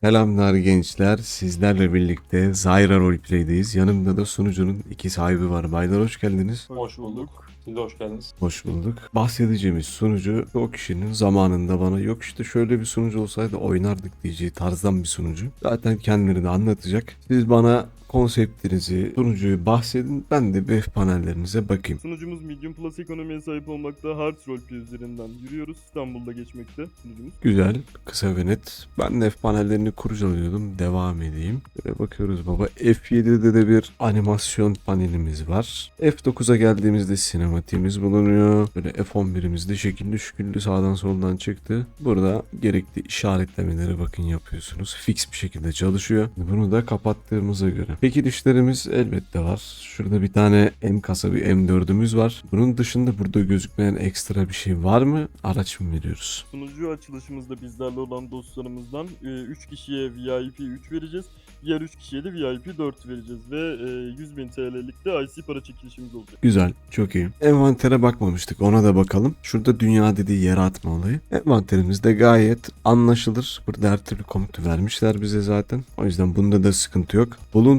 Selamlar gençler. Sizlerle birlikte Zyra Roleplay'deyiz. Yanımda da sunucunun iki sahibi var. Baylar hoş geldiniz. Hoş bulduk. Siz de hoş geldiniz. Hoş bulduk. Bahsedeceğimiz sunucu o kişinin zamanında bana yok işte şöyle bir sunucu olsaydı oynardık diyeceği tarzdan bir sunucu. Zaten kendileri de anlatacak. Siz bana konseptinizi, sunucuyu bahsedin. Ben de BF panellerinize bakayım. Sunucumuz Medium Plus ekonomiye sahip olmakta. Hearts Roleplay üzerinden yürüyoruz. İstanbul'da geçmekte sunucumuz. Güzel, kısa ve net. Ben de F panellerini kurcalıyordum. Devam edeyim. Böyle bakıyoruz baba. F7'de de bir animasyon panelimiz var. F9'a geldiğimizde sinematiğimiz bulunuyor. Böyle F11'imizde şekilli şüküllü sağdan soldan çıktı. Burada gerekli işaretlemeleri bakın yapıyorsunuz. Fix bir şekilde çalışıyor. Bunu da kapattığımıza göre. Peki dişlerimiz elbette var. Şurada bir tane M kasa bir M4'ümüz var. Bunun dışında burada gözükmeyen ekstra bir şey var mı? Araç mı veriyoruz? Sunucu açılışımızda bizlerle olan dostlarımızdan 3 kişiye VIP 3 vereceğiz. Diğer 3 kişiye de VIP 4 vereceğiz ve e, 100.000 TL'lik de IC para çekilişimiz olacak. Güzel, çok iyi. Envantere bakmamıştık, ona da bakalım. Şurada dünya dediği yere atma olayı. Envanterimizde gayet anlaşılır. Burada her türlü komutu vermişler bize zaten. O yüzden bunda da sıkıntı yok.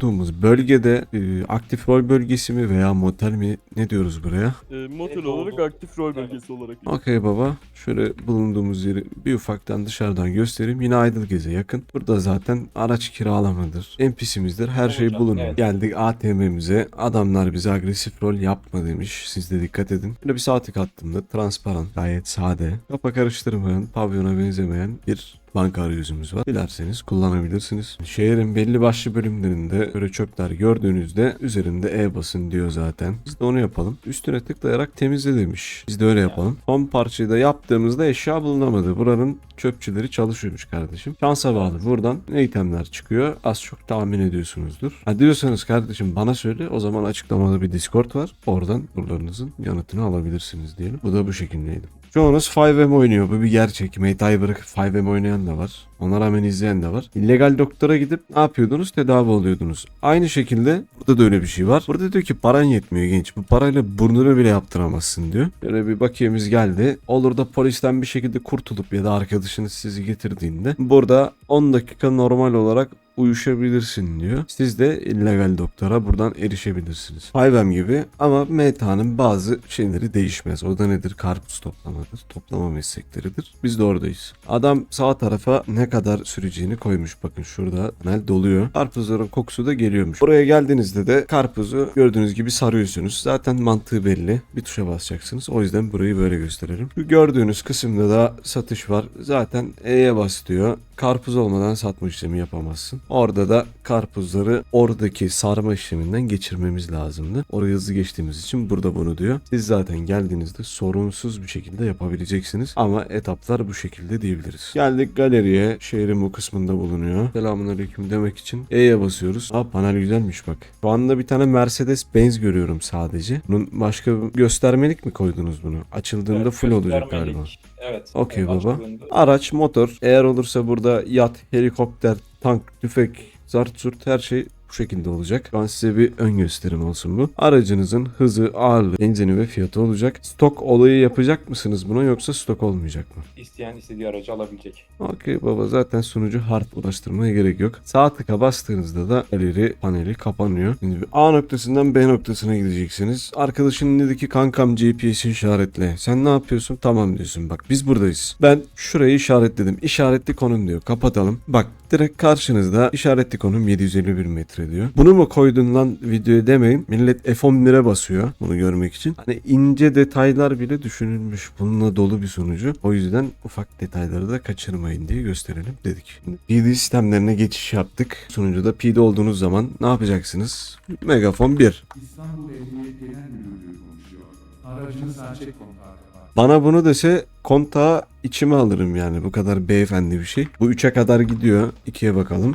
Bulunduğumuz bölgede e, aktif rol bölgesi mi veya motel mi ne diyoruz buraya? E, motel Evet, olarak aktif rol Evet. bölgesi olarak. Okey baba. Şöyle bulunduğumuz yeri bir ufaktan dışarıdan göstereyim. Yine Aydılgez'e yakın. Burada zaten araç kiralamadır. NPC'mizdir. Her şey bulunuyor. evet. Geldik ATM'mize. Adamlar bize agresif rol yapma demiş. Siz de dikkat edin. Böyle bir saatlik attığımda transparan, gayet sade, kafa karıştırmayan, pavyona benzemeyen bir banka arayüzümüz var. Dilerseniz kullanabilirsiniz. Şehrin belli başlı bölümlerinde böyle çöpler gördüğünüzde üzerinde E basın diyor zaten. Biz de onu yapalım. Üstüne tıklayarak temizle demiş. Biz de öyle yapalım. Son parçayı da yaptığımızda eşya bulunamadı. Buranın çöpçüleri çalışıyormuş kardeşim. Şansa bağlı. Buradan ne itemler çıkıyor az çok tahmin ediyorsunuzdur. Ha diyorsanız kardeşim bana söyle o zaman açıklamada bir Discord var. Oradan sorularınızın yanıtını alabilirsiniz diyelim. Bu da bu şekildeydi. Çoğunuz 5M oynuyor. Bu bir gerçek. Meta'yı bırakıp 5M oynayan da var. Ona rağmen izleyen de var. İllegal doktora gidip ne yapıyordunuz? Tedavi oluyordunuz. Aynı şekilde burada da öyle bir şey var. Burada diyor ki paran yetmiyor genç. Bu parayla burnunu bile yaptıramazsın diyor. Böyle bir bakiyemiz geldi. Olur da polisten bir şekilde kurtulup ya da arkadaşınız sizi getirdiğinde burada 10 dakika normal olarak uyuşabilirsin diyor. Siz de illegal doktora buradan erişebilirsiniz. Hayvem gibi ama Meta'nın bazı şeyleri değişmez. O da nedir? Karpuz toplamadır. Toplama meslekleridir. Biz de oradayız. Adam sağ tarafa ne kadar süreceğini koymuş. Bakın şurada panel doluyor. Karpuzların kokusu da geliyormuş. Buraya geldiğinizde de karpuzu gördüğünüz gibi sarıyorsunuz. Zaten mantığı belli. Bir tuşa basacaksınız. O yüzden burayı böyle gösterelim. Şu gördüğünüz kısımda da satış var. Zaten E'ye bas diyor. Karpuz olmadan satma işlemi yapamazsın. Orada da karpuzları oradaki sarma işleminden geçirmemiz lazımdı. Oraya hızlı geçtiğimiz için burada bunu diyor. Siz zaten geldiğinizde sorunsuz bir şekilde yapabileceksiniz. Ama etaplar bu şekilde diyebiliriz. Geldik galeriye. Şehrin bu kısmında bulunuyor. Selamünaleyküm demek için E'ye basıyoruz. Aa panel güzelmiş bak. Şu anda bir tane Mercedes Benz görüyorum sadece. Bunun başka göstermelik mi koydunuz bunu? Açıldığında Evet, full olacak galiba. Evet. Okey evet, baba. açıldığında- Araç, motor, eğer olursa burada yat, helikopter, tank, tüfek, zart zurt her şey bu şekilde olacak. An size bir ön gösterim olsun bu. Aracınızın hızı, ağırlığı, benzini ve fiyatı olacak. Stok olayı yapacak mısınız buna yoksa stok olmayacak mı? İsteyen istediği aracı alabilecek. Okey baba zaten sunucu hard ulaştırmaya gerek yok. Sağ tıka bastığınızda da galeri paneli kapanıyor. Şimdi bir A noktasından B noktasına gideceksiniz. Arkadaşın dedi ki kankam GPS'i işaretle. Sen ne yapıyorsun? Tamam diyorsun. Bak biz buradayız. Ben şurayı işaretledim. İşaretli konum diyor. Kapatalım. Bak direkt karşınızda işaretli konum 751 metre diyor. Bunu mu koydun lan videoya demeyin. Millet F11'e basıyor bunu görmek için. Hani ince detaylar bile düşünülmüş. Bununla dolu bir sunucu. O yüzden ufak detayları da kaçırmayın diye gösterelim dedik. PD sistemlerine geçiş yaptık. Sunucuda PD olduğunuz zaman ne yapacaksınız? Megafon 1. İstanbul Emniyet Genel Müdürlüğü konuşuyor. Aracınız açık kontağı. Bana bunu dese kontağı içime alırım yani. Bu kadar beyefendi bir şey. Bu 3'e kadar gidiyor. 2'ye bakalım.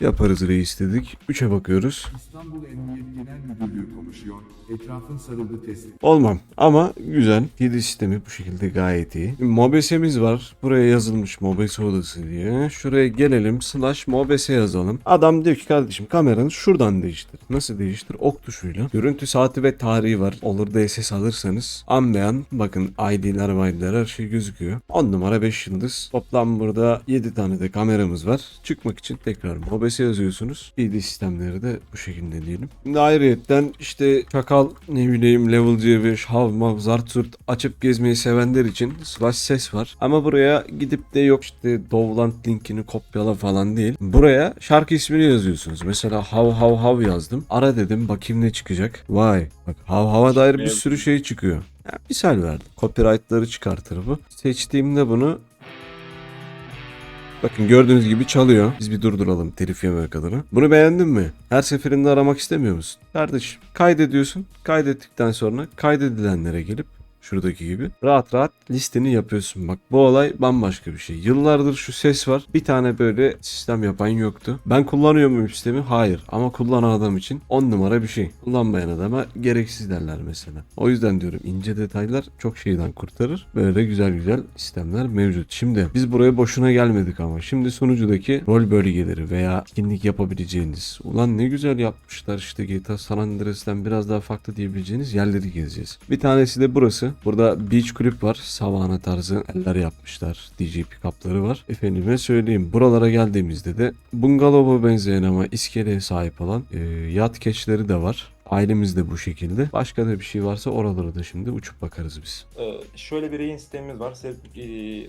Yaparız reis dedik. 3'e bakıyoruz. İstanbul konuşuyor. Etrafın sarıldığı tespit. Olmam ama güzel. Kedi sistemi bu şekilde gayet iyi. Mobesemiz var. Buraya yazılmış Mobese odası diye. Şuraya gelelim slash Mobese yazalım. Adam diyor ki kardeşim kameranı şuradan değiştir. Nasıl değiştir? Ok tuşuyla. Görüntü saati ve tarihi var. Olur da SS alırsanız anlayan bakın ID'ler ID'ler her şey gözüküyor. 10 numara 5 yıldız. Toplam burada 7 tane de kameramız var. Çıkmak için tekrar Mobese yazıyorsunuz. ID sistemleri de bu şekilde diyelim. Şimdi ayrıyetten işte çakal ne bileyim level C5 hav mav zart zurt açıp gezmeyi sevenler için slash ses var. Ama buraya gidip de yok işte Dovland linkini kopyala falan değil. Buraya şarkı ismini yazıyorsunuz. Mesela hav hav hav yazdım. Ara dedim bakayım ne çıkacak. Vay bak hav hava dair bir sürü şey çıkıyor. Ya, misal verdim. Copyright'ları çıkartır bu. Seçtiğimde bunu Bakın gördüğünüz gibi çalıyor. Biz bir durduralım telif yememek adına. Bunu beğendin mi? Her seferinde aramak istemiyor musun? Kardeşim kaydediyorsun. Kaydettikten sonra kaydedilenlere gelip şuradaki gibi rahat rahat listeni yapıyorsun. Bak bu olay bambaşka bir şey. Yıllardır şu ses var. Bir tane böyle sistem yapan yoktu. Ben kullanıyor muyum sistemi? Hayır. Ama kullanan adam için 10 numara bir şey. Kullanmayan adama gereksiz derler mesela. O yüzden diyorum ince detaylar çok şeyden kurtarır. Böyle güzel güzel sistemler mevcut. Şimdi biz buraya boşuna gelmedik ama. Şimdi sunucudaki rol bölgeleri veya etkinlik yapabileceğiniz. Ulan ne güzel yapmışlar işte GTA San Andreas'ten biraz daha farklı diyebileceğiniz yerleri gezeceğiz. Bir tanesi de burası. Burada beach kulüp var. Savana tarzı eller yapmışlar. DJ pick-up'ları var. Efendime söyleyeyim. Buralara geldiğimizde de bungalova benzeyen ama iskeleye sahip olan e, yat keçleri de var. Ailemiz de bu şekilde. Başka da bir şey varsa oralara da şimdi uçup bakarız biz. Ee, şöyle bir rehin sistemimiz var. Siz e,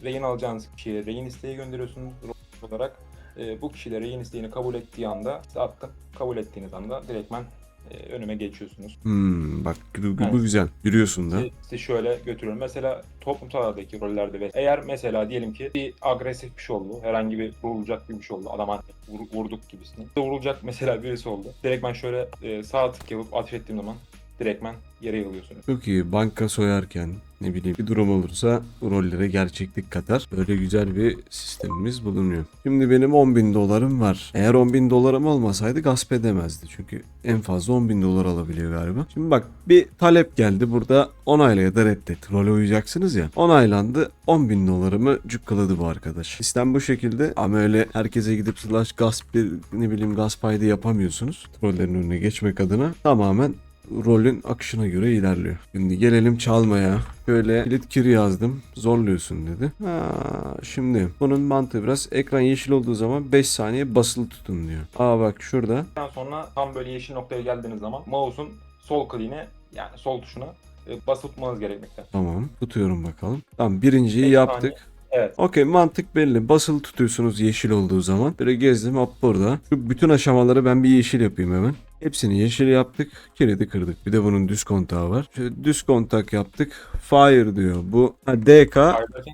rehin alacağınız kişiye rehin isteği gönderiyorsunuz olarak. E, bu kişiyle rehin isteğini kabul ettiği anda size attım. Kabul ettiğiniz anda direktmen e, önüme geçiyorsunuz. Hmm, bak bu, bu Evet. güzel. Yürüyorsun da. Sizi, sizi şöyle götürüyorum. Mesela toplumsal alandaki rollerde ve eğer mesela diyelim ki bir agresif bir şey oldu. Herhangi bir vurulacak bir şey oldu. Adama vur- vurduk gibisine. Vurulacak mesela birisi oldu. Direkt ben şöyle e, sağ tık yapıp ateş ettiğim zaman direktmen yere yığılıyorsunuz. Çok iyi. Banka soyarken ne bileyim bir durum olursa rollere gerçeklik katar. Böyle güzel bir sistemimiz bulunuyor. Şimdi benim 10 bin dolarım var. Eğer 10 bin dolarım olmasaydı gasp edemezdi. Çünkü en fazla 10 bin dolar alabiliyor galiba. Şimdi bak bir talep geldi. Burada onayla ya da reddet. Role uyacaksınız ya. Onaylandı. 10 bin dolarımı cukkaladı bu arkadaş. Sistem bu şekilde ama öyle herkese gidip slash gasp ne bileyim gasp yapamıyorsunuz. Rollerin önüne geçmek adına tamamen rolün akışına göre ilerliyor. Şimdi gelelim çalmaya. Böyle kilit kiri yazdım. Zorluyorsun dedi. Ha, şimdi bunun mantığı biraz ekran yeşil olduğu zaman 5 saniye basılı tutun diyor. Aa bak şurada. Ondan sonra tam böyle yeşil noktaya geldiğiniz zaman mouse'un sol kliğine yani sol tuşuna e, basılı tutmanız gerekmekte. Tamam. Tutuyorum bakalım. Tamam birinciyi yaptık. Evet. Okey mantık belli. Basılı tutuyorsunuz yeşil olduğu zaman. Böyle gezdim hop burada. Şu bütün aşamaları ben bir yeşil yapayım hemen. Hepsini yeşil yaptık. Kilidi kırdık. Bir de bunun düz kontağı var. Şöyle düz kontak yaptık. Fire diyor. Bu ha, DK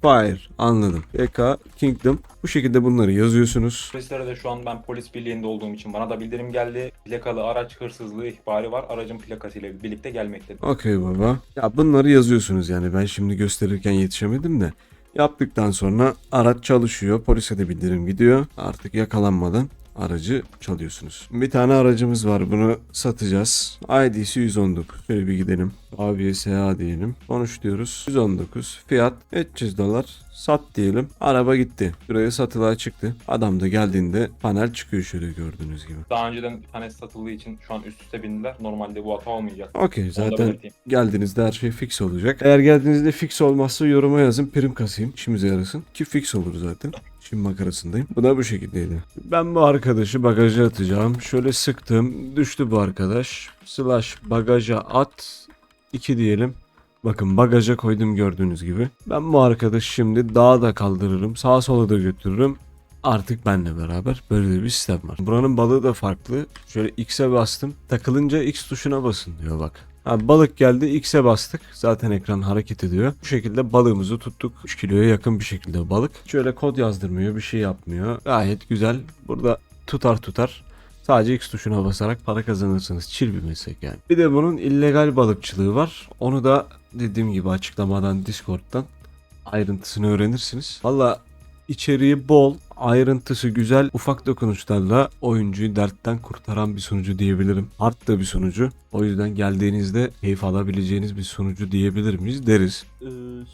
Fire. Anladım. DK Kingdom. Bu şekilde bunları yazıyorsunuz. Polislere de şu an ben polis birliğinde olduğum için bana da bildirim geldi. Plakalı araç hırsızlığı ihbarı var. Aracın plakasıyla birlikte gelmektedir. Okey baba. Ya bunları yazıyorsunuz yani. Ben şimdi gösterirken yetişemedim de. Yaptıktan sonra araç çalışıyor. Polise de bildirim gidiyor. Artık yakalanmadan aracı çalıyorsunuz. Bir tane aracımız var. Bunu satacağız. ID'si 119. Şöyle bir gidelim. SH diyelim. Konuş diyoruz. 119. Fiyat 300 dolar. Sat diyelim. Araba gitti. Şuraya satılığa çıktı. Adam da geldiğinde panel çıkıyor şöyle gördüğünüz gibi. Daha önceden bir tane satıldığı için şu an üst üste bindiler. Normalde bu hata olmayacak. Okey zaten geldiğinizde her şey fix olacak. Eğer geldiğinizde fix olmazsa yoruma yazın prim kasayım. İşimize yarasın. Ki fix olur zaten. Şimdi makarasındayım. Bu da bu şekildeydi. Ben bu arkadaşı bagaja atacağım. Şöyle sıktım. Düştü bu arkadaş. Slash bagaja at. 2 diyelim. Bakın bagaja koydum gördüğünüz gibi. Ben bu arkadaşı şimdi dağa da kaldırırım. Sağa sola da götürürüm. Artık benle beraber böyle bir sistem var. Buranın balığı da farklı. Şöyle X'e bastım. Takılınca X tuşuna basın diyor bak. Ha, balık geldi X'e bastık. Zaten ekran hareket ediyor. Bu şekilde balığımızı tuttuk. 3 kiloya yakın bir şekilde balık. Şöyle kod yazdırmıyor bir şey yapmıyor. Gayet güzel. Burada tutar tutar. Sadece X tuşuna basarak para kazanırsınız. Çil bir meslek yani. Bir de bunun illegal balıkçılığı var. Onu da dediğim gibi açıklamadan Discord'dan ayrıntısını öğrenirsiniz. Valla içeriği bol ayrıntısı güzel, ufak dokunuşlarla oyuncuyu dertten kurtaran bir sunucu diyebilirim. Hard da bir sunucu. O yüzden geldiğinizde keyif alabileceğiniz bir sunucu diyebilir miyiz deriz. Ee,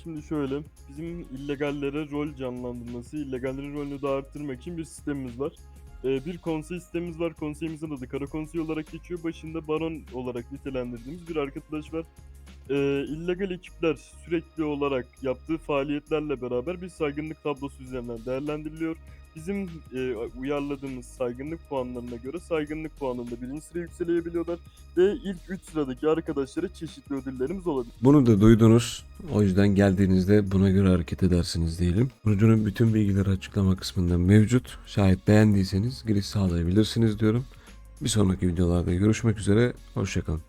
şimdi şöyle, bizim illegallere rol canlandırması, illegallerin rolünü de arttırmak için bir sistemimiz var. Ee, bir konsey sistemimiz var. Konseyimizin adı Kara Konsey olarak geçiyor. Başında baron olarak nitelendirdiğimiz bir arkadaş var. Ee, illegal ekipler sürekli olarak yaptığı faaliyetlerle beraber bir saygınlık tablosu üzerinden değerlendiriliyor. Bizim e, uyarladığımız saygınlık puanlarına göre saygınlık puanında birinci sıraya yükselebiliyorlar ve ilk 3 sıradaki arkadaşlara çeşitli ödüllerimiz olabilir. Bunu da duydunuz. O yüzden geldiğinizde buna göre hareket edersiniz diyelim. Sunucunun bütün bilgileri açıklama kısmında mevcut. Şayet beğendiyseniz giriş sağlayabilirsiniz diyorum. Bir sonraki videolarda görüşmek üzere. Hoşçakalın.